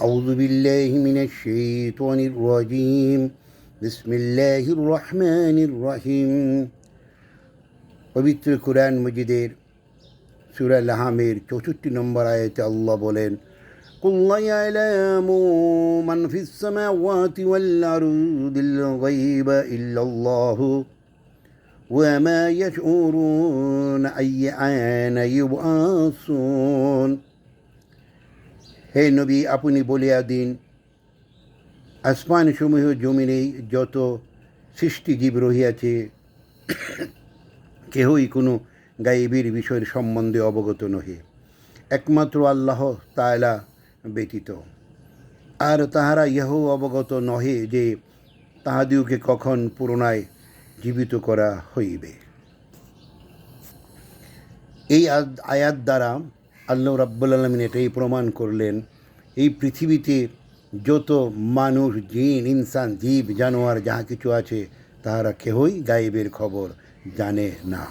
أعوذ بالله من الشيطان الرجيم بسم الله الرحمن الرحيم পবিত্র কোরআন মজিদের সুরা লাহামের চৌষট্টি নম্বর আয়াতে আল্লাহ বলেন قل لا يعلم من في السماوات والأرض الغيب إلا الله وما يشعرون أيان يبعثون হে নবী, আপনি বলিয়া দিন, আসমান সমূহ জমিনে যত সৃষ্টিজীব রহিয়াছে, কেহই কোনো গায়েবীর বিষয়ের সম্বন্ধে অবগত নহে। একমাত্র আল্লাহ তাআলা ব্যতীত। আর তাহারা ইহাও অবগত নহে যে তাহাদিওকে কখন পুরনায় জীবিত করা হইবে। এই আয়াত দ্বারা আল্লাহ রাব্বুল আলমিন এটাই প্রমাণ করলেন, এই পৃথিবীতে যত মানুষ, জিন, ইনসান, জীব, জানোয়ার, যাহা কিছু আছে, তাহারা কেহই গায়েবের খবর জানে না।